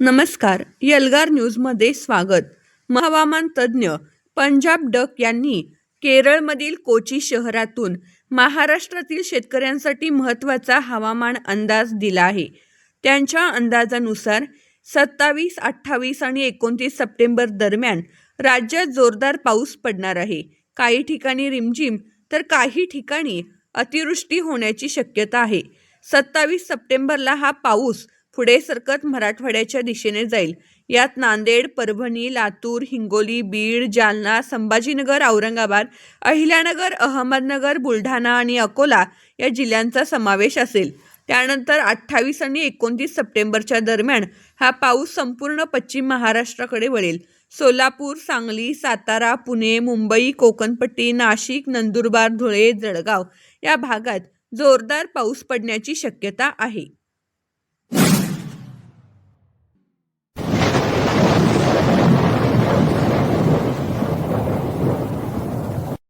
नमस्कार यलगार न्यूजमध्ये स्वागत. हवामान तज्ज्ञ पंजाब डक यांनी केरळमधील कोची शहरातून महाराष्ट्रातील शेतकऱ्यांसाठी महत्त्वाचा हवामान अंदाज दिला आहे. त्यांच्या अंदाजानुसार सत्तावीस अठ्ठावीस आणि एकोणतीस सप्टेंबर दरम्यान राज्यात जोरदार पाऊस पडणार आहे. काही ठिकाणी रिमझिम तर काही ठिकाणी अतिवृष्टी होण्याची शक्यता आहे. सत्तावीस सप्टेंबरला हा पाऊस पुढे सरकत मराठवाड्याच्या दिशेने जाईल. यात नांदेड परभणी लातूर हिंगोली बीड जालना संभाजीनगर औरंगाबाद अहिल्यानगर अहमदनगर बुलढाणा आणि अकोला या जिल्ह्यांचा समावेश असेल. त्यानंतर अठ्ठावीस आणि एकोणतीस सप्टेंबरच्या दरम्यान हा पाऊस संपूर्ण पश्चिम महाराष्ट्राकडे वळेल. सोलापूर सांगली सातारा पुणे मुंबई कोकणपट्टी नाशिक नंदुरबार धुळे जळगाव या भागात जोरदार पाऊस पडण्याची शक्यता आहे.